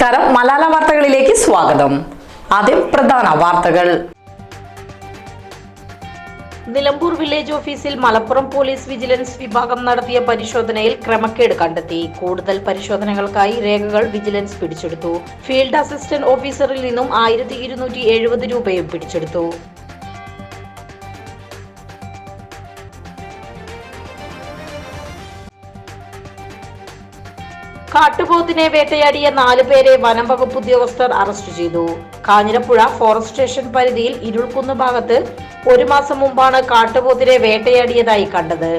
നമസ്കാരം. മലാല വാർത്തകളിലേക്ക് സ്വാഗതം. ആദ്യം പ്രധാന വാർത്തകൾ. നിലമ്പൂർ വില്ലേജ് ഓഫീസിൽ മലപ്പുറം പോലീസ് വിജിലൻസ് വിഭാഗം നടത്തിയ പരിശോധനയിൽ ക്രമക്കേട് കണ്ടെത്തി. കൂടുതൽ പരിശോധനകൾക്കായി രേഖകൾ വിജിലൻസ് പിടിച്ചെടുത്തു. ഫീൽഡ് അസിസ്റ്റന്റ് ഓഫീസറിൽ നിന്നും ആയിരത്തി രൂപയും പിടിച്ചെടുത്തു. കാട്ടുപോത്തിനെ വേട്ടയാടിയ നാലുപേരെ വനം വകുപ്പ് ഉദ്യോഗസ്ഥർ അറസ്റ്റ് ചെയ്തു. കാഞ്ഞിരപ്പുഴ ഫോറസ്റ്റ് സ്റ്റേഷൻ പരിധിയിൽ ഇരുൾക്കുന്ന് ഭാഗത്ത് ഒരു മാസം മുമ്പാണ് കാട്ടുപോത്തിനെ വേട്ടയാടിയതായി കണ്ടത്.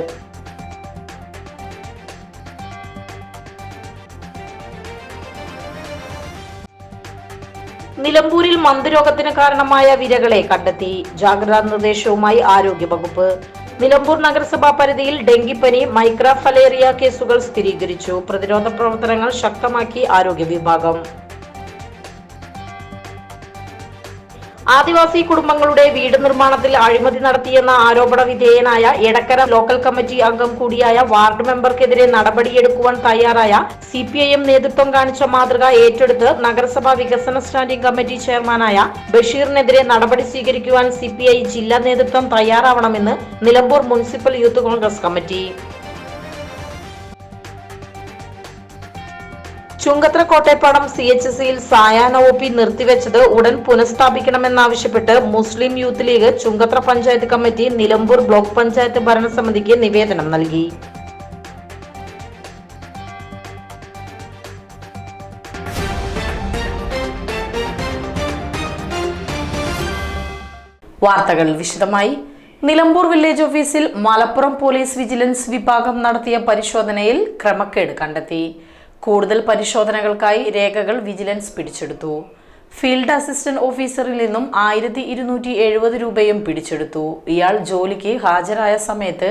നിലമ്പൂരിൽ മന്ദരോഗത്തിന് കാരണമായ വിരകളെ കണ്ടെത്തി. ജാഗ്രതാ നിർദ്ദേശവുമായി ആരോഗ്യവകുപ്പ്. നിലമ്പൂർ നഗരസഭാ പരിധിയിൽ ഡെങ്കിപ്പനി മൈക്രോഫലേറിയ കേസുകൾ സ്ഥിരീകരിച്ചു. പ്രതിരോധ പ്രവർത്തനങ്ങൾ ശക്തമാക്കി ആരോഗ്യ വിഭാഗം. ആദിവാസി കുടുംബങ്ങളുടെ വീട് നിർമ്മാണത്തിൽ അഴിമതി നടത്തിയെന്ന ആരോപണ വിധേയനായ എടക്കര ലോക്കൽ കമ്മിറ്റി അംഗം കൂടിയായ വാർഡ് മെമ്പർക്കെതിരെ നടപടിയെടുക്കുവാൻ തയ്യാറായ സി പി ഐ എം നേതൃത്വം കാണിച്ച മാതൃക ഏറ്റെടുത്ത് നഗരസഭാ വികസന സ്റ്റാൻഡിംഗ് കമ്മിറ്റി ചെയർമാനായ ബഷീറിനെതിരെ നടപടി സ്വീകരിക്കുവാൻ സി ജില്ലാ നേതൃത്വം തയ്യാറാവണമെന്ന് Nilambur municipal youth Congress committee. Chungathara Kottayappadam C H സിയിൽ സായാഹ്ന ഒ പി നിർത്തിവെച്ചത് ഉടൻ പുനഃസ്ഥാപിക്കണമെന്നാവശ്യപ്പെട്ട് Muslim youth League Chungathara panchayat committee Nilambur block panchayat ഭരണസമിതിക്ക് നിവേദനം നൽകി. വാർത്തകൾ വിശദമായി. നിലമ്പൂർ വില്ലേജ് ഓഫീസിൽ മലപ്പുറം പോലീസ് വിജിലൻസ് വിഭാഗം നടത്തിയ പരിശോധനയിൽ ക്രമക്കേട് കണ്ടെത്തി. കൂടുതൽ പരിശോധനകൾക്കായി രേഖകൾ വിജിലൻസ് പിടിച്ചെടുത്തു. ഫീൽഡ് അസിസ്റ്റന്റ് ഓഫീസറിൽ നിന്നും ആയിരത്തി ഇരുന്നൂറ്റി എഴുപത് രൂപയും പിടിച്ചെടുത്തു. ഇയാൾ ജോലിക്ക് ഹാജരായ സമയത്ത്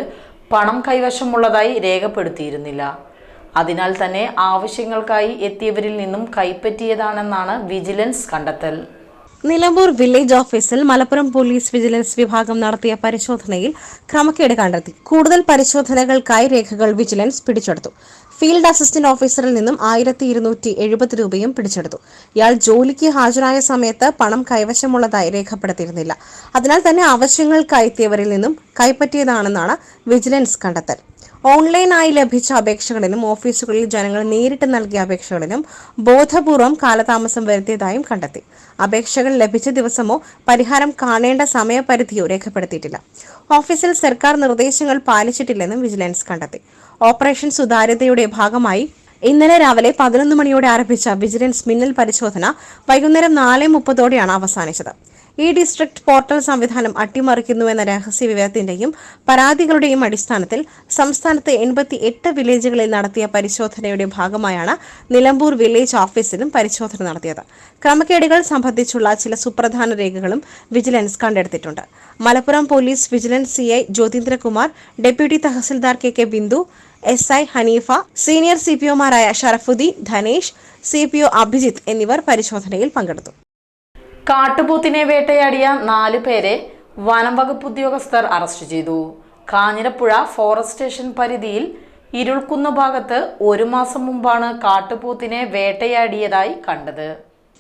പണം കൈവശമുള്ളതായി രേഖപ്പെടുത്തിയിരുന്നില്ല. അതിനാൽ തന്നെ ആവശ്യങ്ങൾക്കായി എത്തിയവരിൽ നിന്നും കൈപ്പറ്റിയതാണെന്നാണ് വിജിലൻസ് കണ്ടെത്തൽ. നിലമ്പൂർ വില്ലേജ് ഓഫീസിൽ മലപ്പുറം പോലീസ് വിജിലൻസ് വിഭാഗം നടത്തിയ പരിശോധനയിൽ ക്രമക്കേട് കണ്ടെത്തി. കൂടുതൽ പരിശോധനകൾക്കായി രേഖകൾ വിജിലൻസ് പിടിച്ചെടുത്തു. ഫീൽഡ് അസിസ്റ്റന്റ് ഓഫീസറിൽ നിന്നും ആയിരത്തി ഇരുന്നൂറ്റി എഴുപത് രൂപയും പിടിച്ചെടുത്തു. ഇയാൾ ജോലിക്ക് ഹാജരായ സമയത്ത് പണം കൈവശമുള്ളതായി രേഖപ്പെടുത്തിയിരുന്നില്ല. അതിനാൽ തന്നെ ആവശ്യങ്ങൾക്കായി എത്തിയവരിൽ നിന്നും കൈപ്പറ്റിയതാണെന്നാണ് വിജിലൻസ് കണ്ടെത്തൽ. ഓൺലൈനായി ലഭിച്ച അപേക്ഷകളിലും ഓഫീസുകളിൽ ജനങ്ങൾ നേരിട്ട് നൽകിയ അപേക്ഷകളിലും ബോധപൂർവം കാലതാമസം വരുത്തിയതായും കണ്ടെത്തി. അപേക്ഷകൾ ലഭിച്ച ദിവസമോ പരിഹാരം കാണേണ്ട സമയപരിധിയോ രേഖപ്പെടുത്തിയിട്ടില്ല. ഓഫീസിൽ സർക്കാർ നിർദ്ദേശങ്ങൾ പാലിച്ചിട്ടില്ലെന്നും വിജിലൻസ് കണ്ടെത്തി. ഓപ്പറേഷൻ സുതാര്യതയുടെ ഭാഗമായി ഇന്നലെ രാവിലെ പതിനൊന്ന് മണിയോടെ ആരംഭിച്ച വിജിലൻസ് മിന്നൽ പരിശോധന വൈകുന്നേരം നാല് മുപ്പതോടെയാണ് അവസാനിച്ചത്. ഈ ഡിസ്ട്രിക്ട് പോർട്ടൽ സംവിധാനം അട്ടിമറിക്കുന്നുവെന്ന രഹസ്യ വിവരത്തിന്റെയും പരാതികളുടെയും അടിസ്ഥാനത്തിൽ സംസ്ഥാനത്തെ എൺപത്തി എട്ട് വില്ലേജുകളിൽ നടത്തിയ പരിശോധനയുടെ ഭാഗമായാണ് നിലമ്പൂർ വില്ലേജ് ഓഫീസിലും പരിശോധന നടത്തിയത്. ക്രമക്കേടുകൾ സംബന്ധിച്ചുള്ള ചില സുപ്രധാന രേഖകളും വിജിലൻസ് കണ്ടെടുത്തിട്ടുണ്ട്. Malappuram police vigilance C I Jyothindrakumar deputy tahsildar K K Bindu S I Haneefa senior C P ഒമാരായ Sharafudheen Dhanesh C P O Abhijith എന്നിവർ പരിശോധനയിൽ പങ്കെടുത്തു. കാട്ടുപോത്തിനെ വേട്ടയാടിയ നാല് പേരെ വനം വകുപ്പ് ഉദ്യോഗസ്ഥർ അറസ്റ്റ് ചെയ്തു. കാഞ്ഞിരപ്പുഴ ഫോറസ്റ്റ് സ്റ്റേഷൻ പരിധിയിൽ ഇരുൾക്കുന്ന ഭാഗത്ത് ഒരു മാസം മുമ്പാണ് കാട്ടുപോത്തിനെ വേട്ടയാടിയതായി കണ്ടത്.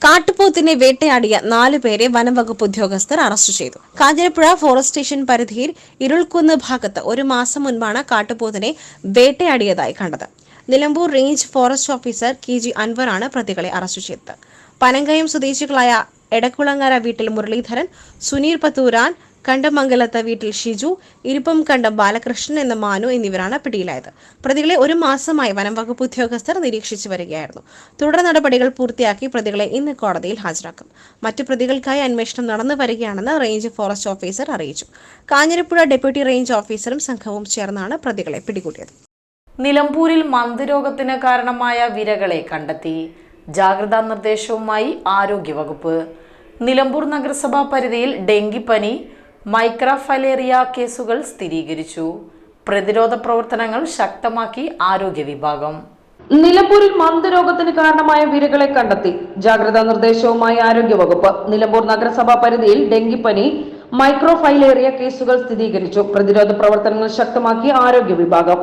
കാട്ടുപോത്തിനെ വേട്ടയാടിയ നാലു പേരെ വനംവകുപ്പ് ഉദ്യോഗസ്ഥർ അറസ്റ്റ് ചെയ്തു. കാഞ്ഞിരപ്പുഴ ഫോറസ്റ്റ് സ്റ്റേഷൻ പരിധിയിൽ ഇരുൾക്കുന്ന ഭാഗത്ത് ഒരു മാസം മുൻപാണ് കാട്ടുപോത്തിനെ വേട്ടയാടിയതായി കണ്ടത്. Nilambur range forest officer K G അൻവറാണ് പ്രതികളെ അറസ്റ്റ് ചെയ്തത്. പനങ്കയം സ്വദേശികളായ എടക്കുളങ്ങര വീട്ടിൽ മുരളീധരൻ സുനീർ പത്തൂരാൻ കണ്ടമംഗലത്ത വീട്ടിൽ ഷിജു ഇരിപ്പം കണ്ടം ബാലകൃഷ്ണൻ എന്ന മാനു എന്നിവരാണ് പിടിയിലായത്. പ്രതികളെ ഒരു മാസമായി വനം വകുപ്പ് ഉദ്യോഗസ്ഥർ നിരീക്ഷിച്ചു വരികയായിരുന്നു. തുടർ നടപടികൾ പൂർത്തിയാക്കി പ്രതികളെ ഇന്ന് കോടതിയിൽ ഹാജരാക്കും. മറ്റു പ്രതികൾക്കായി അന്വേഷണം നടന്നു വരികയാണെന്ന് റേഞ്ച് ഫോറസ്റ്റ് ഓഫീസർ അറിയിച്ചു. കാഞ്ഞിരപ്പുഴ ഡെപ്യൂട്ടി റേഞ്ച് ഓഫീസറും സംഘവും ചേർന്നാണ് പ്രതികളെ പിടികൂടിയത്. നിലമ്പൂരിൽ മന്ദരോഗത്തിന് കാരണമായ വിരകളെ കണ്ടെത്തി. ജാഗ്രതാ നിർദ്ദേശവുമായി ആരോഗ്യവകുപ്പ്. നിലമ്പൂർ നഗരസഭാ പരിധിയിൽ ഡെങ്കിപ്പനി മൈക്രോഫലേറിയ കേസുകൾ സ്ഥിരീകരിച്ചു. പ്രതിരോധ പ്രവർത്തനങ്ങൾ ശക്തമാക്കി ആരോഗ്യ വിഭാഗം. നിലമ്പൂരിൽ മന്ദരോഗത്തിന് കാരണമായ വിരകളെ കണ്ടെത്തി. ജാഗ്രതാ നിർദ്ദേശവുമായി ആരോഗ്യവകുപ്പ് നിലമ്പൂർ നഗരസഭാ പരിധിയിൽ ഡെങ്കിപ്പനി മൈക്രോഫൈലേറിയ കേസുകൾ സ്ഥിരീകരിച്ചു. പ്രതിരോധ പ്രവർത്തനങ്ങൾ ശക്തമാക്കി ആരോഗ്യ വിഭാഗം.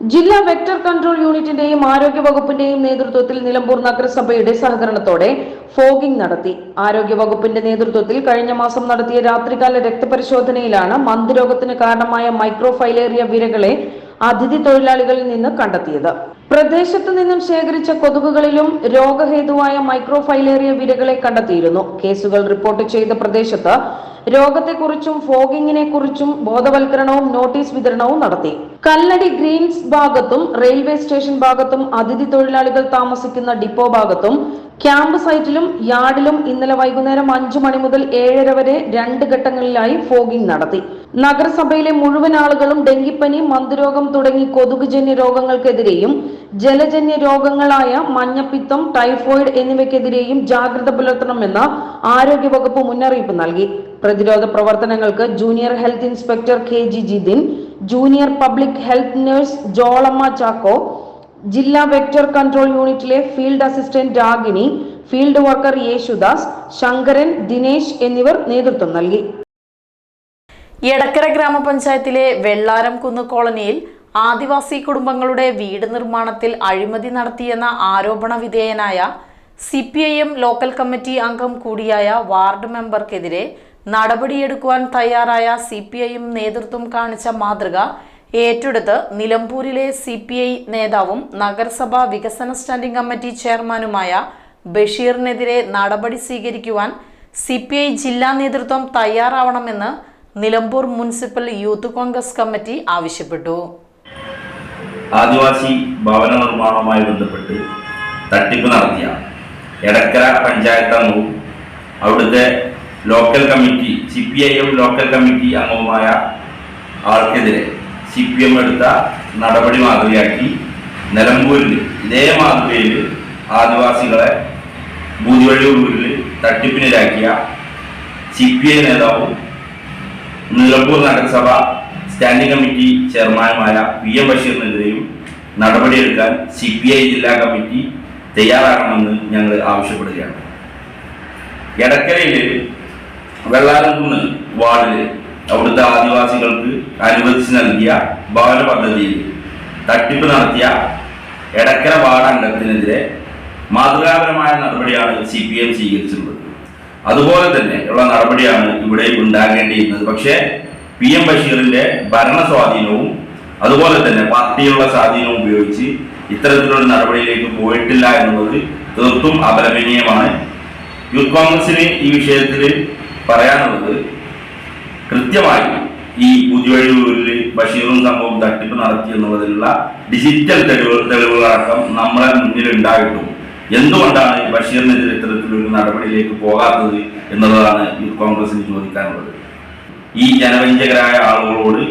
ജില്ലാ വെക്ടർ കൺട്രോൾ യൂണിറ്റിന്റെയും ആരോഗ്യ വകുപ്പിന്റെയും നേതൃത്വത്തിൽ നിലമ്പൂർ നഗരസഭയുടെ സഹകരണത്തോടെ ഫോഗിംഗ് നടത്തി. ആരോഗ്യ വകുപ്പിന്റെ നേതൃത്വത്തിൽ കഴിഞ്ഞ മാസം നടത്തിയ രാത്രികാല രക്തപരിശോധനയിലാണ് മന്ദരോഗത്തിന് കാരണമായ മൈക്രോഫൈലേറിയ വിരകളെ അതിഥി തൊഴിലാളികളിൽ നിന്ന് കണ്ടെത്തിയത്. പ്രദേശത്തു നിന്നും ശേഖരിച്ച കൊതുകുകളിലും രോഗഹേതുവായ മൈക്രോഫൈലേറിയ വിരകളെ കണ്ടെത്തിയിരുന്നു. കേസുകൾ റിപ്പോർട്ട് ചെയ്ത പ്രദേശത്ത് രോഗത്തെക്കുറിച്ചും ഫോഗിങ്ങിനെ കുറിച്ചും ബോധവൽക്കരണവും നോട്ടീസ് വിതരണവും നടത്തി. കല്ലടി ഗ്രീൻസ് ഭാഗത്തും റെയിൽവേ സ്റ്റേഷൻ ഭാഗത്തും അതിഥി തൊഴിലാളികൾ താമസിക്കുന്ന ഡിപ്പോ ഭാഗത്തും ക്യാമ്പ് സൈറ്റിലും യാർഡിലും ഇന്നലെ വൈകുന്നേരം അഞ്ചു മണി മുതൽ ഏഴര വരെ രണ്ട് ഘട്ടങ്ങളിലായി ഫോഗിംഗ് നടത്തി. നഗരസഭയിലെ മുഴുവൻ ആളുകളും ഡെങ്കിപ്പനി മന്ദരോഗം തുടങ്ങി കൊതുകുജന്യ രോഗങ്ങൾക്കെതിരെയും ജലജന്യ രോഗങ്ങളായ മഞ്ഞപ്പിത്തം ടൈഫോയിഡ് എന്നിവയ്ക്കെതിരെയും ജാഗ്രത പുലർത്തണമെന്ന് ആരോഗ്യവകുപ്പ് മുന്നറിയിപ്പ് നൽകി. പ്രതിരോധ പ്രവർത്തനങ്ങൾക്ക് junior health inspector K G Jithin junior public health nurse Jolamma Chacko ജില്ലാ വെക്ടർ കൺട്രോൾ യൂണിറ്റിലെ field assistant Ragini field worker Yesudas Sankaran Dinesh എന്നിവർ നേതൃത്വം നൽകി. എടക്കര ഗ്രാമപഞ്ചായത്തിലെ വെള്ളാരം കുന്ന് കോളനിയിൽ ആദിവാസി കുടുംബങ്ങളുടെ വീട് നിർമ്മാണത്തിൽ അഴിമതി നടത്തിയെന്ന ആരോപണ വിധേയനായ C P I M local committee അംഗം കൂടിയായ വാർഡ് മെമ്പർക്കെതിരെ നടപടിയെടുക്കുവാൻ തയ്യാറായ സി പി ഐ എം നേതൃത്വം കാണിച്ച മാതൃക ഏറ്റെടുത്ത് നിലമ്പൂരിലെ സി പി ഐ നേതാവും നഗരസഭാ വികസന സ്റ്റാൻഡിംഗ് കമ്മിറ്റി ചെയർമാനുമായ ബഷീറിനെതിരെ നടപടി സ്വീകരിക്കുവാൻ സി പി ഐ ജില്ലാ നേതൃത്വം തയ്യാറാവണമെന്ന് Nilambur municipal youth Congress committee ആവശ്യപ്പെട്ടു. ആദിവാസി ഭവന നിർമ്മാണവുമായി ബന്ധപ്പെട്ട് തട്ടിപ്പ് നടത്തിയ എടക്കര പഞ്ചായത്ത് അംഗവും അവിടുത്തെ local committee C P I M local committee അംഗവുമായ ആൾക്കെതിരെ സി പി എം എടുത്ത നടപടി മാതൃകയാക്കി നിലമ്പൂരിൽ ഇതേ മാതൃകയിൽ ആദിവാസികളെ ബൂതിവഴിയൂരിൽ തട്ടിപ്പിനിരാക്കിയ സി പി ഐ നേതാവും നിലമ്പൂർ നഗരസഭ സ്റ്റാൻഡിംഗ് കമ്മിറ്റി ചെയർമാനുമായ പി എം ബഷീറിനെതിരെയും നടപടിയെടുക്കാൻ സി പി ഐ ജില്ലാ കമ്മിറ്റി തയ്യാറാകണമെന്ന് ഞങ്ങൾ ആവശ്യപ്പെടുകയാണ്. എടക്കരയിൽ വെള്ളാരംകുന്ന് വാർഡിൽ അവിടുത്തെ ആദിവാസികൾക്ക് അനുവദിച്ച് നൽകിയ ഭവന പദ്ധതിയിൽ തട്ടിപ്പ് നടത്തിയ എടക്കര വാർഡ് മാതൃകാപരമായ നടപടിയാണ് സി പി എം സ്വീകരിച്ചിട്ടുള്ളത്. അതുപോലെ തന്നെ ഉള്ള നടപടിയാണ് ഇവിടെ ഉണ്ടാകേണ്ടിയിരുന്നത്. പക്ഷേ പി എം ബഷീറിന്റെ ഭരണ സ്വാധീനവും അതുപോലെ തന്നെ പാർട്ടിയുള്ള സ്വാധീനവും ഉപയോഗിച്ച് ഇത്തരത്തിലുള്ള നടപടിയിലേക്ക് പോയിട്ടില്ല എന്നുള്ളത് തീർത്തും അപലപനീയമാണ്. യൂത്ത് കോൺഗ്രസിന് ഈ വിഷയത്തിൽ പറയാനുള്ളത് കൃത്യമായി ഈ പുതിയവഴിയൂരിൽ ബഷീറും സംഭവം തട്ടിപ്പ് നടത്തി എന്നുള്ളതിലുള്ള ഡിജിറ്റൽ തെളിവുകൾ തെളിവുകളടക്കം നമ്മളെ മുന്നിൽ ഉണ്ടായിട്ടും എന്തുകൊണ്ടാണ് ബഷീറിനെതിരെ ഇത്തരത്തിലൊരു നടപടിയിലേക്ക് പോകാത്തത് എന്നുള്ളതാണ് യൂത്ത് കോൺഗ്രസിന് ചോദിക്കാനുള്ളത്. ഈ ജനവഞ്ചകരായ ആളുകളോട്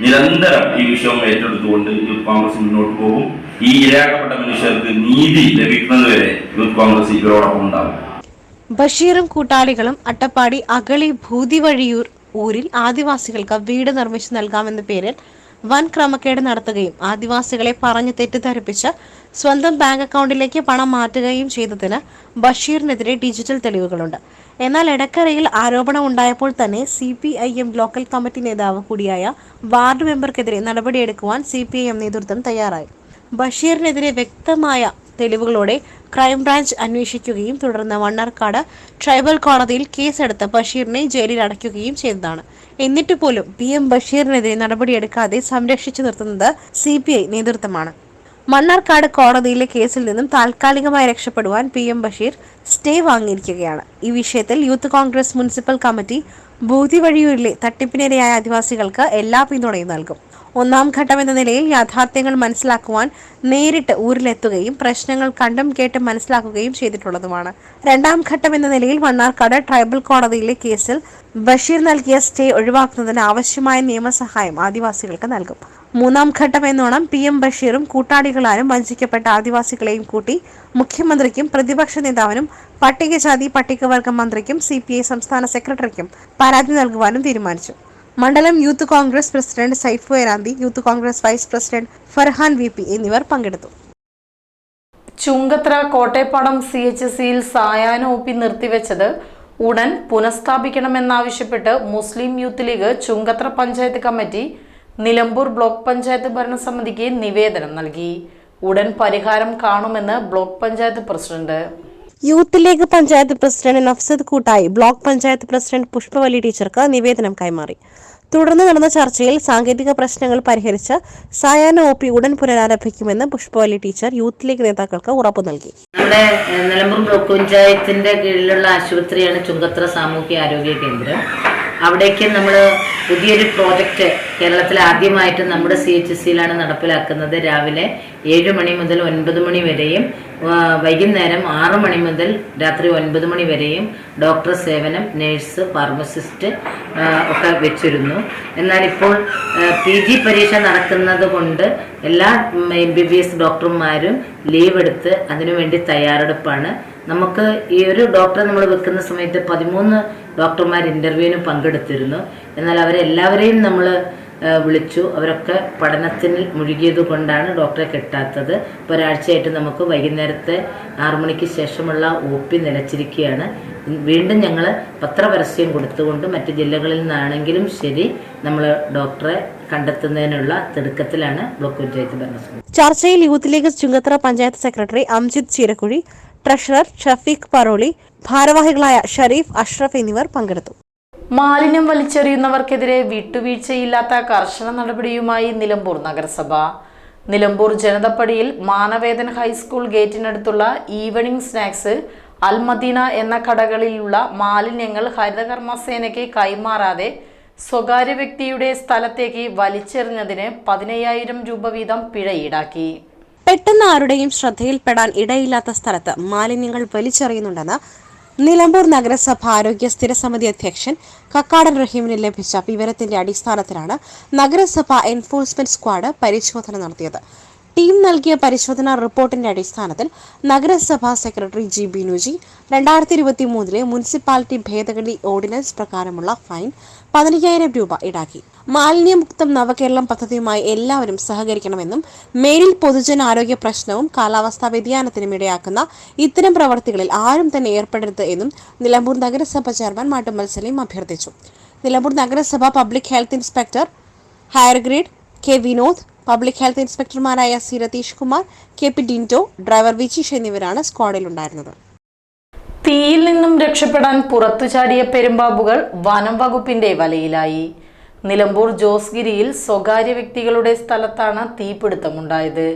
നിരന്തരം ഈ വിഷയം ഏറ്റെടുത്തുകൊണ്ട് യൂത്ത് കോൺഗ്രസ് മുന്നോട്ട് പോകും. ഈ ഇരയാക്കപ്പെട്ട മനുഷ്യർക്ക് നീതി ലഭിക്കുന്നതുവരെ യൂത്ത് കോൺഗ്രസ് ഇവരോടൊപ്പം ഉണ്ടാകും ബഷീറും കൂട്ടാളികളും അട്ടപ്പാടി അഗളി ഭൂതിവഴിയൂർ ഊരിൽ ആദിവാസികൾക്ക് വീട് നിർമ്മിച്ചു നൽകാമെന്ന പേരിൽ വൻ ക്രമക്കേട് നടത്തുകയും ആദിവാസികളെ പറഞ്ഞു തെറ്റിദ്ധരിപ്പിച്ച് സ്വന്തം ബാങ്ക് അക്കൗണ്ടിലേക്ക് പണം മാറ്റുകയും ചെയ്തതിന് ബഷീറിനെതിരെ ഡിജിറ്റൽ തെളിവുകളുണ്ട്. എന്നാൽ എടക്കരയിൽ ആരോപണം ഉണ്ടായപ്പോൾ തന്നെ C P I M local committee നേതാവ് കൂടിയായ വാർഡ് മെമ്പർക്കെതിരെ നടപടിയെടുക്കുവാൻ സി പി ഐ എം നേതൃത്വം തയ്യാറായി. ബഷീറിനെതിരെ വ്യക്തമായ തെളിവുകളോടെ ക്രൈംബ്രാഞ്ച് അന്വേഷിക്കുകയും തുടർന്ന് മണ്ണാർക്കാട് ട്രൈബൽ കോടതിയിൽ കേസെടുത്ത് ബഷീറിനെ ജയിലിൽ അടയ്ക്കുകയും ചെയ്തതാണ്. എന്നിട്ട് പോലും പി എം ബഷീറിനെതിരെ നടപടിയെടുക്കാതെ സംരക്ഷിച്ചു നിർത്തുന്നത് സി നേതൃത്വമാണ്. മണ്ണാർക്കാട് കോടതിയിലെ കേസിൽ നിന്നും താൽക്കാലികമായി രക്ഷപ്പെടുവാൻ പി എം ബഷീർ സ്റ്റേ വാങ്ങിയിരിക്കുകയാണ്. ഈ വിഷയത്തിൽ യൂത്ത് കോൺഗ്രസ് മുനിസിപ്പൽ കമ്മിറ്റി ബൂതി വഴിയൂരിലെ തട്ടിപ്പിനിരയായ ആദിവാസികൾക്ക് എല്ലാ പിന്തുണയും നൽകും. ഒന്നാം ഘട്ടം എന്ന നിലയിൽ യാഥാർത്ഥ്യങ്ങൾ മനസ്സിലാക്കുവാൻ നേരിട്ട് ഊരിലെത്തുകയും പ്രശ്നങ്ങൾ കണ്ടും കേട്ടും മനസ്സിലാക്കുകയും ചെയ്തിട്ടുള്ളതുമാണ്. രണ്ടാം ഘട്ടം എന്ന നിലയിൽ മണ്ണാർക്കാട് ട്രൈബൽ കോടതിയിലെ കേസിൽ ബഷീർ നൽകിയ സ്റ്റേ ഒഴിവാക്കുന്നതിന് ആവശ്യമായ നിയമസഹായം ആദിവാസികൾക്ക് നൽകും. മൂന്നാം ഘട്ടം എന്നോണം പി എം ബഷീറും കൂട്ടാളികളാലും വഞ്ചിക്കപ്പെട്ട ആദിവാസികളെയും കൂട്ടി മുഖ്യമന്ത്രിക്കും പ്രതിപക്ഷ നേതാവിനും പട്ടികജാതി പട്ടികവർഗ മന്ത്രിക്കും സി സംസ്ഥാന സെക്രട്ടറിക്കും പരാതി നൽകുവാനും തീരുമാനിച്ചു. മണ്ഡലം youth Congress president Saifu Eranthi youth Congress vice president Farhan V P എന്നിവർ പങ്കെടുത്തു. ചുങ്കത്ര കോട്ടയപ്പാടം സി എച്ച് സിയിൽ സായാഹ്ന നിർത്തിവെച്ചത് ഉടൻ പുനഃസ്ഥാപിക്കണമെന്നാവശ്യപ്പെട്ട് Muslim youth league Chungathara panchayat committee Nilambur block panchayat ഭരണസമിതിക്ക് നിവേദനം നൽകി. ഉടൻ പരിഹാരം കാണുമെന്ന് block panchayat president. Youth league panchayat president Nafsad Koottayi block panchayat president Pushpavali ടീച്ചർക്ക് നിവേദനം കൈമാറി. തുടർന്ന് നടന്ന ചർച്ചയിൽ സാങ്കേതിക പ്രശ്നങ്ങൾ പരിഹരിച്ച് സായാഹ്ന ഒ പി ഉടൻ പുനരാരംഭിക്കുമെന്ന് പുഷ്പവലി ടീച്ചർ യൂത്ത് ലീഗ് നേതാക്കൾക്ക് ഉറപ്പു നൽകി. നമ്മുടെ നിലമ്പൂർ ബ്ലോക്ക് പഞ്ചായത്തിന്റെ കീഴിലുള്ള ആശുപത്രിയാണ് ചുങ്കത്ര സാമൂഹ്യ ആരോഗ്യ കേന്ദ്രം. അവിടേക്ക് നമ്മൾ പുതിയൊരു പ്രോജക്റ്റ് കേരളത്തിൽ ആദ്യമായിട്ട് നമ്മുടെ സി എച്ച് സിയിലാണ് നടപ്പിലാക്കുന്നത്. രാവിലെ ഏഴ് മണി മുതൽ ഒൻപത് മണി വരെയും വൈകുന്നേരം ആറ് മണി മുതൽ രാത്രി ഒൻപത് മണി വരെയും ഡോക്ടർ സേവനം നേഴ്സ് ഫാർമസിസ്റ്റ് ഒക്കെ വെച്ചിരുന്നു. എന്നാൽ ഇപ്പോൾ പി ജി പരീക്ഷ നടക്കുന്നത് കൊണ്ട് എല്ലാ എം ബി ബി എസ് ഡോക്ടർമാരും ലീവ് എടുത്ത് അതിനുവേണ്ടി തയ്യാറെടുപ്പാണ്. നമുക്ക് ഈ ഒരു ഡോക്ടറെ നമ്മൾ വെക്കുന്ന സമയത്ത് പതിമൂന്ന് ഡോക്ടർമാർ ഇന്റർവ്യൂവിന് പങ്കെടുത്തിരുന്നു. എന്നാൽ അവരെല്ലാവരെയും നമ്മൾ വിളിച്ചു. അവരൊക്കെ പഠനത്തിൽ മുഴുകിയത് കൊണ്ടാണ് ഡോക്ടറെ കിട്ടാത്തത്. ഇപ്പോൾ ഒരാഴ്ചയായിട്ട് നമുക്ക് വൈകുന്നേരത്തെ ആറു മണിക്ക് ശേഷമുള്ള ഒ പി നിലച്ചിരിക്കുകയാണ്. വീണ്ടും ഞങ്ങൾ പത്രപരസ്യം കൊടുത്തുകൊണ്ട് മറ്റ് ജില്ലകളിൽ നിന്നാണെങ്കിലും ശരി നമ്മൾ ഡോക്ടറെ കണ്ടെത്തുന്നതിനുള്ള തിടുക്കത്തിലാണ് ബ്ലോക്ക് പഞ്ചായത്ത് ഭരണസമിതി. ചർച്ചയിൽ youth league Chungathara panchayat secretary Amjith Cheerakkuzhi treasurer Shafeeq Paroli ഭാരവാഹികളായ ഷരീഫ് അഷ്റഫ് എന്നിവർ പങ്കെടുത്തു. മാലിന്യം വലിച്ചെറിയുന്നവർക്കെതിരെ വിട്ടുവീഴ്ചയില്ലാത്ത കർശന നടപടിയുമായി നിലമ്പൂർ നഗരസഭ. നിലമ്പൂർ ജനതപ്പടിയിൽ മാനവേദൻ ഹൈസ്കൂൾ ഗേറ്റിനടുത്തുള്ള ഈവനിംഗ് സ്നാക്സ് അൽമദീന എന്ന കടകളിലുള്ള മാലിന്യങ്ങൾ ഹരിതകർമ്മസേനയ്ക്ക് കൈമാറാതെ സ്വകാര്യ വ്യക്തിയുടെ സ്ഥലത്തേക്ക് വലിച്ചെറിഞ്ഞതിന് പതിനയ്യായിരം രൂപ വീതം പിഴ ഈടാക്കി. പെട്ടെന്ന് ആരുടെയും ശ്രദ്ധയിൽപ്പെടാൻ ഇടയില്ലാത്ത സ്ഥലത്ത് മാലിന്യങ്ങൾ വലിച്ചെറിയുന്നുണ്ടെന്ന് നിലമ്പൂർ നഗരസഭ ആരോഗ്യ സ്ഥിരസമിതി അധ്യക്ഷൻ കക്കാടൻ റഹീമിന് ലഭിച്ച വിവരത്തിന്റെ അടിസ്ഥാനത്തിലാണ് നഗരസഭ എൻഫോഴ്സ്മെന്റ് സ്ക്വാഡ് പരിശോധന നടത്തിയത്. ടീം നൽകിയ പരിശോധനാ റിപ്പോർട്ടിന്റെ അടിസ്ഥാനത്തിൽ നഗരസഭാ സെക്രട്ടറി ജി ബിനുജി രണ്ടായിരത്തി ഇരുപത്തി മൂന്നിലെ മുനിസിപ്പാലിറ്റി ഭേദഗതി ഓർഡിനൻസ് പ്രകാരമുള്ള ഫൈൻ പതിനയ്യായിരം രൂപ ഈടാക്കി. മാലിന്യമുക്തം നവകേരളം പദ്ധതിയുമായി എല്ലാവരും സഹകരിക്കണമെന്നും മേലിൽ പൊതുജനാരോഗ്യ പ്രശ്നവും കാലാവസ്ഥാ വ്യതിയാനത്തിനും ഇടയാക്കുന്ന ഇത്തരം പ്രവർത്തികളിൽ ആരും തന്നെ ഏർപ്പെടരുത് എന്നും നിലമ്പൂർ നഗരസഭ ചെയർമാൻ മാട്ടുമ്മൽ സലീം അഭ്യർത്ഥിച്ചു. നിലമ്പൂർ നഗരസഭ public health inspector higher grade K Vinod public health ഇൻസ്പെക്ടർമാരായ C Ratheesh Kumar K P Dinto driver Vijeesh എന്നിവരാണ് സ്ക്വാഡിലുണ്ടായിരുന്നത്. തീയിൽ നിന്നും രക്ഷപ്പെടാൻ പുറത്തു ചാടിയ പെരുമ്പാമ്പുകൾ വനം വകുപ്പിന്റെ വലയിലായി. നിലമ്പൂർ ജോസ്ഗിരിയിൽ സ്വകാര്യ വ്യക്തികളുടെ സ്ഥലത്താണ് തീപിടുത്തമുണ്ടായത്.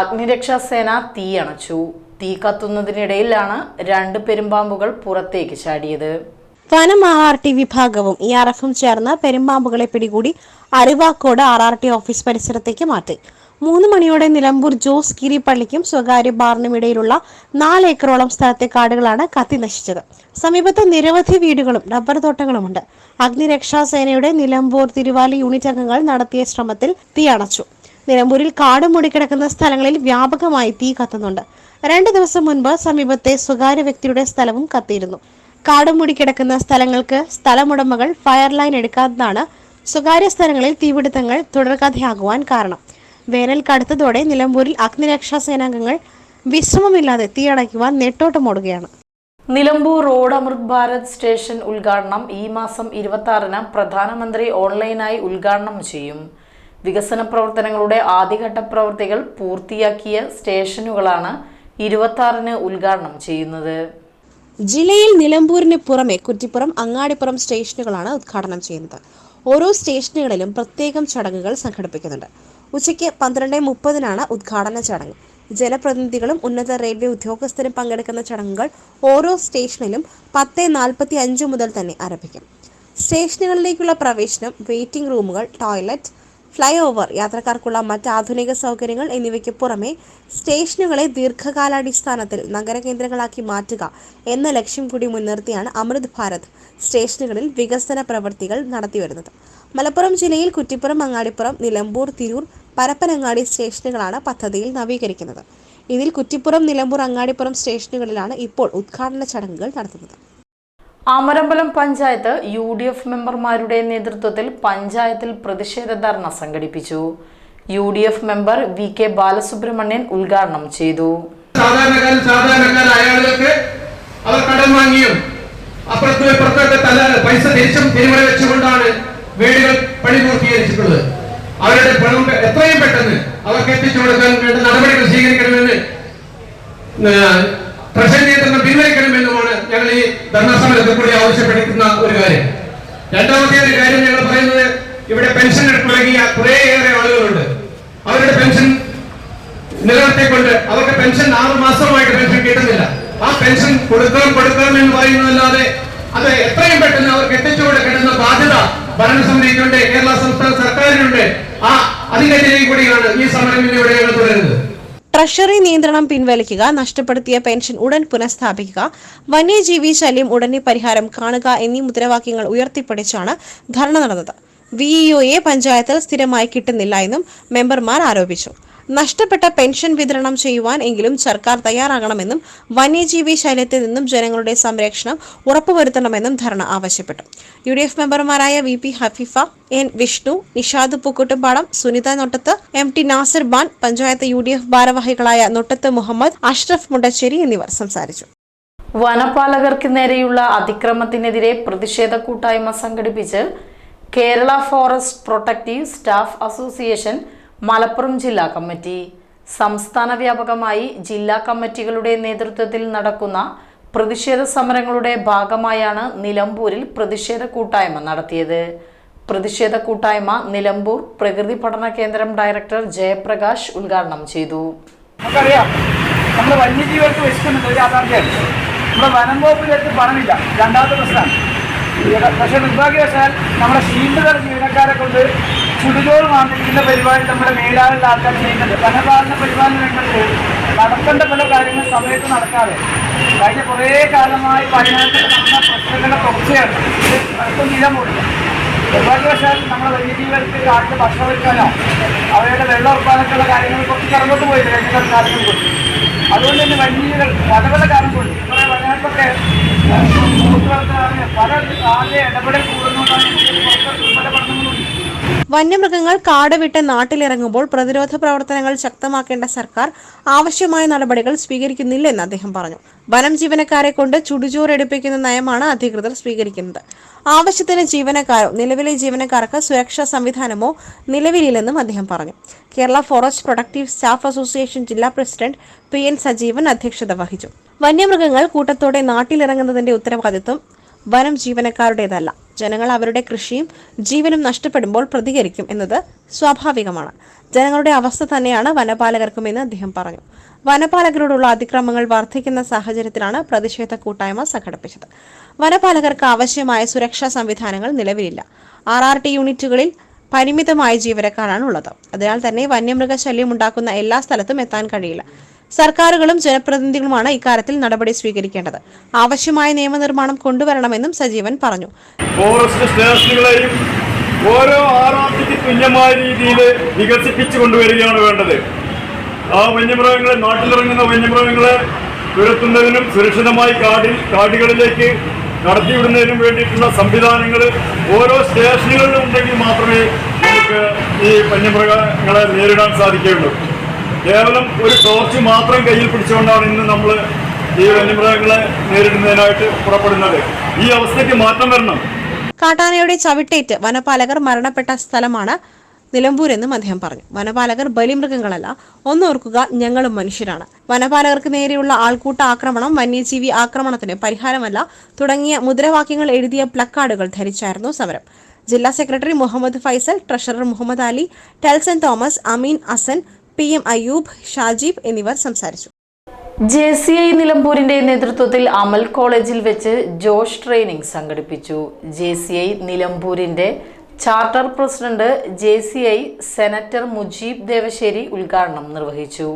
അഗ്നിരക്ഷാസേന തീ അണച്ചു. തീ കത്തുന്നതിനിടയിലാണ് രണ്ട് പെരുമ്പാമ്പുകൾ പുറത്തേക്ക് ചാടിയത്. വനം ആർ ആർ ടി വിഭാഗവും ഇ ആർ എഫും ചേർന്ന് പെരുമ്പാമ്പുകളെ പിടികൂടി Aruvakode R R T office പരിസരത്തേക്ക് മാറ്റി. മൂന്ന് മണിയോടെ നിലമ്പൂർ ജോസ് ഗിരി പള്ളിക്കും സ്വകാര്യ ബാറിനും ഇടയിലുള്ള നാല് ഏക്കറോളം സ്ഥലത്തെ കാടുകളാണ് കത്തി നശിച്ചത്. സമീപത്ത് നിരവധി വീടുകളും റബ്ബർ തോട്ടങ്ങളുമുണ്ട്. അഗ്നിരക്ഷാസേനയുടെ നിലമ്പൂർ തിരുവാലി യൂണിറ്റ് അംഗങ്ങൾ നടത്തിയ ശ്രമത്തിൽ തീ അണച്ചു. നിലമ്പൂരിൽ കാട് മൂടിക്കിടക്കുന്ന സ്ഥലങ്ങളിൽ വ്യാപകമായി തീ കത്തുന്നുണ്ട്. രണ്ട് ദിവസം മുൻപ് സമീപത്തെ സ്വകാര്യ വ്യക്തിയുടെ സ്ഥലവും കത്തിയിരുന്നു. കാട് കിടക്കുന്ന സ്ഥലങ്ങൾക്ക് സ്ഥലമുടമകൾ ഫയർ ലൈൻ എടുക്കാത്തതാണ് സ്വകാര്യ സ്ഥലങ്ങളിൽ തീപിടുത്തങ്ങൾ തുടർക്കഥയാകുവാൻ കാരണം. വേനൽ കടുത്തതോടെ നിലമ്പൂരിൽ അഗ്നിരക്ഷാ സേനാംഗങ്ങൾ വിശ്രമമില്ലാതെ തീയണയ്ക്കുവാൻ നെട്ടോട്ടമോടുകയാണ് നിലമ്പൂർ റോഡ് അമൃത് ഭാരത് സ്റ്റേഷൻ ഉദ്ഘാടനം ഈ മാസം ഇരുപത്തി ആറിന് പ്രധാനമന്ത്രി ഓൺലൈനായി ഉദ്ഘാടനം ചെയ്യും. വികസന പ്രവർത്തനങ്ങളുടെ ആദ്യഘട്ട പ്രവൃത്തികൾ പൂർത്തിയാക്കിയ സ്റ്റേഷനുകളാണ് ഇരുപത്തി ആറിന് ഉദ്ഘാടനം ചെയ്യുന്നത്. ജില്ലയിൽ നിലമ്പൂരിന് പുറമെ കുറ്റിപ്പുറം അങ്ങാടിപ്പുറം സ്റ്റേഷനുകളാണ് ഉദ്ഘാടനം ചെയ്യുന്നത്. ഓരോ സ്റ്റേഷനുകളിലും പ്രത്യേകം ചടങ്ങുകൾ സംഘടിപ്പിക്കുന്നുണ്ട്. ഉച്ചയ്ക്ക് പന്ത്രണ്ട് മുപ്പതിനാണ് ഉദ്ഘാടന ചടങ്ങ്. ജനപ്രതിനിധികളും ഉന്നത റെയിൽവേ ഉദ്യോഗസ്ഥരും പങ്കെടുക്കുന്ന ചടങ്ങുകൾ ഓരോ സ്റ്റേഷനിലും പത്ത് നാൽപ്പത്തി അഞ്ച് മുതൽ തന്നെ ആരംഭിക്കും. സ്റ്റേഷനുകളിലേക്കുള്ള പ്രവേശനം വെയിറ്റിംഗ് റൂമുകൾ ടോയ്ലറ്റ് ഫ്ലൈ ഓവർ യാത്രക്കാർക്കുള്ള മറ്റ് ആധുനിക സൗകര്യങ്ങൾ എന്നിവയ്ക്ക് പുറമെ സ്റ്റേഷനുകളെ ദീർഘകാലാടിസ്ഥാനത്തിൽ നഗരകേന്ദ്രങ്ങളാക്കി മാറ്റുക എന്ന ലക്ഷ്യം കൂടി മുൻനിർത്തിയാണ് അമൃത് ഭാരത് സ്റ്റേഷനുകളിൽ വികസന പ്രവൃത്തികൾ നടത്തിവരുന്നത്. മലപ്പുറം ജില്ലയിൽ കുറ്റിപ്പുറം അങ്ങാടിപ്പുറം നിലമ്പൂർ തിരൂർ പരപ്പനങ്ങാടി സ്റ്റേഷനുകളാണ് പദ്ധതിയിൽ നവീകരിക്കുന്നത്. ഇതിൽ കുറ്റിപ്പുറം നിലമ്പൂർ അങ്ങാടിപ്പുറം സ്റ്റേഷനുകളിലാണ് ഇപ്പോൾ ഉദ്ഘാടന ചടങ്ങുകൾ നടത്തുന്നത്. Amarambalam panchayat U D F മെമ്പർമാരുടെ നേതൃത്വത്തിൽ പഞ്ചായത്തിൽ പ്രതിഷേധ ധർണ സംഘടിപ്പിച്ചു. U D F member V K Balasubramanian ഉദ്ഘാടനം ചെയ്തു. സാധാരണക്കാരായ ആളുകൾക്ക് അവർ കടം പൈസ വെച്ചുകൊണ്ടാണ് അവരുടെ പണം എത്രയും പെട്ടെന്ന് അവർക്ക് എത്തിച്ചു കൊടുക്കാൻ വേണ്ട നടപടികൾ സ്വീകരിക്കണമെന്ന് പ്രശ്ന നിയന്ത്രണം ഞങ്ങൾ ഈ ധർണാസമരത്തിൽ കൂടി ആവശ്യപ്പെടുന്ന ഒരു കാര്യം. രണ്ടാമത്തെ ഒരു കാര്യം ഞങ്ങൾ പറയുന്നത് ഇവിടെ പെൻഷൻ തുടങ്ങിയ കുറേയേറെ ആളുകളുണ്ട്. അവരുടെ പെൻഷൻ നിലനിർത്തിക്കൊണ്ട് അവർക്ക് പെൻഷൻ ആറു മാസമായിട്ട് പെൻഷൻ കിട്ടുന്നില്ല. ആ പെൻഷൻ കൊടുക്കണം കൊടുക്കണം എന്ന് പറയുന്നതല്ലാതെ അത് എത്രയും പെട്ടെന്ന് അവർക്ക് എത്തിച്ചു കൊടുക്കേണ്ടുന്ന ബാധ്യത ഭരണസമിതിക്കുണ്ട് കേരള സംസ്ഥാന സർക്കാരിനുണ്ട്. ആ അതിനെതിരെ കൂടിയാണ് ഈ സമരം ഇവിടെ ഞങ്ങൾ തുടരുന്നത്. ട്രഷറി നിയന്ത്രണം പിൻവലിക്കുക നഷ്ടപ്പെടുത്തിയ പെൻഷൻ ഉടൻ പുനഃസ്ഥാപിക്കുക വന്യജീവി ശല്യം ഉടനെ പരിഹാരം കാണുക എന്നീ മുദ്രാവാക്യങ്ങൾ ഉയർത്തിപ്പിടിച്ചാണ് ധർണ നടന്നത്. വിഇഒയെ പഞ്ചായത്തിൽ സ്ഥിരമായി കിട്ടുന്നില്ല എന്നും മെമ്പർമാർ ആരോപിച്ചു. നഷ്ടപ്പെട്ട പെൻഷൻ വിതരണം ചെയ്യുവാൻ എങ്കിലും സർക്കാർ തയ്യാറാകണമെന്നും വന്യജീവി ശല്യത്തിൽ നിന്നും ജനങ്ങളുടെ സംരക്ഷണം ഉറപ്പുവരുത്തണമെന്നും ധർണ ആവശ്യപ്പെട്ടു. യു ഡി എഫ് മെമ്പർമാരായ V P Hafeefa N Vishnu Nishad Pookkottumpadam Sunitha Nottath M T Nasir ban panchayat U D F ഭാരവാഹികളായ നൊട്ടത്ത് മുഹമ്മദ് അഷ്റഫ് മുണ്ടശ്ശേരി എന്നിവർ സംസാരിച്ചു. വനപാലകർക്ക് നേരെയുള്ള അതിക്രമത്തിനെതിരെ പ്രതിഷേധ കൂട്ടായ്മ സംഘടിപ്പിച്ച് Kerala forest protective staff association Malappuram ജില്ലാ കമ്മിറ്റി. സംസ്ഥാന വ്യാപകമായി ജില്ലാ കമ്മിറ്റികളുടെ നേതൃത്വത്തിൽ നടക്കുന്ന പ്രതിഷേധ സമരങ്ങളുടെ ഭാഗമായാണ് നിലമ്പൂരിൽ പ്രതിഷേധ കൂട്ടായ്മ നടത്തിയത്. പ്രതിഷേധ കൂട്ടായ്മ നിലമ്പൂർ പ്രകൃതി പഠന കേന്ദ്രം ഡയറക്ടർ ജയപ്രകാശ് ഉദ്ഘാടനം ചെയ്തു. നമുക്കറിയാം നമ്മുടെ വനം വകുപ്പിലേക്ക് പണമില്ല രണ്ടാമത്തെ പ്രശ്നമാണ്. പക്ഷേ നിർഭാഗ്യവശാൽ നമ്മുടെ ഷീൽഡുകൾ ജീവനക്കാരെ കൊണ്ട് ചുടുചോറ് മാന്തിക്കുന്ന പരിപാടി നമ്മുടെ മേലാളിൽ ആൾക്കാർ ചെയ്യുന്നുണ്ട് ധനപാലന പരിപാലന രംഗത്ത് നടക്കേണ്ട പല കാര്യങ്ങൾ സമയത്ത് നടക്കാതെ. കഴിഞ്ഞ കുറേ കാലമായി വയനാട്ടിൽ നടന്ന പ്രശ്നങ്ങളുടെ തുടർച്ചയാണ്. ഇത് അല്പം നിലമുണ്ട് നിർഭാഗ്യവശാൽ നമ്മുടെ വന്യജീവികൾക്ക് കാട്ടിൽ ഭക്ഷണം ഒരുക്കാനോ അവരുടെ വെള്ളം ഉറപ്പാനൊക്കെയുള്ള കാര്യങ്ങൾ കുറച്ച് കറങ്ങോട്ട് പോയി കഴിഞ്ഞ കാലങ്ങൾ കൊണ്ട്. അതുകൊണ്ട് തന്നെ വന്യജീവികൾ പല പല കാരണം കൊണ്ട് ഇവിടെ വയനാട്ടിലൊക്കെ പല ആദ്യ ഇടപെടൽ കൂടുന്നതുകൊണ്ടാണ് എനിക്ക് പുറത്ത് പല പഠനങ്ങളുണ്ട് വന്യമൃഗങ്ങൾ കാട് വിട്ട് നാട്ടിലിറങ്ങുമ്പോൾ പ്രതിരോധ പ്രവർത്തനങ്ങൾ ശക്തമാക്കേണ്ട സർക്കാർ ആവശ്യമായ നടപടികൾ സ്വീകരിക്കുന്നില്ലെന്ന് അദ്ദേഹം പറഞ്ഞു. വനം ജീവനക്കാരെ കൊണ്ട് ചുടുചോറെടുപ്പിക്കുന്ന നയമാണ് അധികൃതർ സ്വീകരിക്കുന്നത്. ആവശ്യത്തിന് ജീവനക്കാരോ നിലവിലെ ജീവനക്കാർക്ക് സുരക്ഷാ സംവിധാനമോ നിലവിലില്ലെന്നും അദ്ദേഹം പറഞ്ഞു. Kerala forest productive staff association ജില്ലാ പ്രസിഡന്റ് പി എൻ സജീവൻ അധ്യക്ഷത വഹിച്ചു. വന്യമൃഗങ്ങൾ കൂട്ടത്തോടെ നാട്ടിലിറങ്ങുന്നതിന്റെ ഉത്തരവാദിത്വം വനം ജീവനക്കാരുടേതല്ല. ജനങ്ങൾ അവരുടെ കൃഷിയും ജീവനും നഷ്ടപ്പെടുമ്പോൾ പ്രതികരിക്കും എന്നത് സ്വാഭാവികമാണ്. ജനങ്ങളുടെ അവസ്ഥ തന്നെയാണ് വനപാലകർക്കുമെന്ന് അദ്ദേഹം പറഞ്ഞു. വനപാലകരോടുള്ള അതിക്രമങ്ങൾ വർദ്ധിക്കുന്ന സാഹചര്യത്തിലാണ് പ്രതിഷേധ കൂട്ടായ്മ സംഘടിപ്പിച്ചത്. വനപാലകർക്ക് ആവശ്യമായ സുരക്ഷാ സംവിധാനങ്ങൾ നിലവിലില്ല. ആർ ആർ ടി യൂണിറ്റുകളിൽ പരിമിതമായ ജീവനക്കാരാണ് ഉള്ളത് അതിനാൽ തന്നെ വന്യമൃഗശല്യം ഉണ്ടാക്കുന്ന എല്ലാ സ്ഥലത്തും എത്താൻ കഴിയില്ല. സർക്കാരുകളും ജനപ്രതിനിധികളുമാണ് ഇക്കാര്യത്തിൽ നടപടി സ്വീകരിക്കേണ്ടത്. ആവശ്യമായ നിയമനിർമ്മാണം കൊണ്ടുവരണമെന്നും സജീവൻ പറഞ്ഞു. ഫോറസ്റ്റ് സ്റ്റേഷനുകളെയും ഓരോ ആറാട്ടിക്ക് തുല്യമായ രീതിയിൽ വികസിപ്പിച്ചു കൊണ്ടുവരികയാണ് വേണ്ടത്. ആ വന്യമൃഗങ്ങളെ നാട്ടിലിറങ്ങുന്ന വന്യമൃഗങ്ങളെ തുരത്തുന്നതിനും സുരക്ഷിതമായി കാടിൽ കാടുകളിലേക്ക് നടത്തിവിടുന്നതിനും വേണ്ടിയിട്ടുള്ള സംവിധാനങ്ങൾ ഓരോ സ്റ്റേഷനുകളിലും ഉണ്ടെങ്കിൽ മാത്രമേ നമുക്ക് ഈ വന്യമൃഗങ്ങളെ നേരിടാൻ സാധിക്കുകയുള്ളൂ. കേവലം ഒരു ടോർച്ച് മാത്രം കയ്യിൽ പിടിച്ചുകൊണ്ടാണ് ഇന്ന് നമ്മൾ ഈ വന്യമൃഗങ്ങളെ നേരിടുന്നതിനായിട്ട് പുറപ്പെടുന്നത്. ഈ അവസ്ഥയ്ക്ക് മാറ്റം വരണം. കാട്ടാനയുടെ ചവിട്ടേറ്റ് വനപാലകർ മരണപ്പെട്ട സ്ഥലമാണ് നിലമ്പൂരെന്നും അദ്ദേഹം പറഞ്ഞു. വനപാലകർ ബലിമൃഗങ്ങളല്ല. ഒന്നോർക്കുക ഞങ്ങളും മനുഷ്യരാണ്. വനപാലകർക്ക് നേരെയുള്ള ആൾക്കൂട്ട ആക്രമണം വന്യജീവി ആക്രമണത്തിന് പരിഹാരമല്ല തുടങ്ങിയ മുദ്രാവാക്യങ്ങൾ എഴുതിയ പ്ലക്കാർഡുകൾ ധരിച്ചായിരുന്നു സമരം. ജില്ലാ secretary Muhammad Faisal treasurer Muhammad Ali Telson Thomas Ameen Asan P M Ayyoob Shajeeb എന്നിവർ സംസാരിച്ചു. ജെ സി ഐ നിലമ്പൂരിന്റെ നേതൃത്വത്തിൽ അമൽ കോളേജിൽ വെച്ച് ജോഷ് ട്രെയിനിംഗ് സംഘടിപ്പിച്ചു. J C I നിലമ്പൂരിന്റെ charter president J C I senator Mujeeb Devassery ഉദ്ഘാടനം നിർവഹിച്ചു.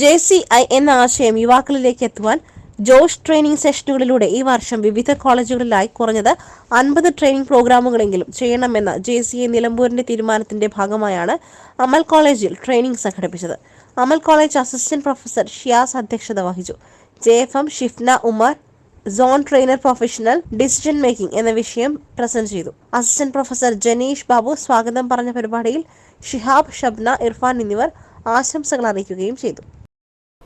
ജെ സി ഐ എന്ന ആശയം യുവാക്കളിലേക്ക് എത്തുവാൻ ജോഷ് ട്രെയിനിങ് സെഷനുകളിലൂടെ ഈ വർഷം വിവിധ കോളേജുകളിലായി കുറഞ്ഞത് അൻപത് ട്രെയിനിങ് പ്രോഗ്രാമുകളെങ്കിലും ചെയ്യണമെന്ന ജെ സി എ നിലമ്പൂരിന്റെ തീരുമാനത്തിന്റെ ഭാഗമായാണ് അമൽ കോളേജിൽ ട്രെയിനിങ് സംഘടിപ്പിച്ചത്. Amal college assistant professor Shiyas അധ്യക്ഷത വഹിച്ചു. J F M Shifna Umar zone trainer professional decision making എന്ന വിഷയം പ്രസന്റ് ചെയ്തു. അസിസ്റ്റന്റ് പ്രൊഫസർ ജനീഷ് ബാബു സ്വാഗതം പറഞ്ഞ പരിപാടിയിൽ ഷിഹാബ് ഷബ്ന ഇർഫാൻ എന്നിവർ ആശംസകൾ അറിയിക്കുകയും ചെയ്തു.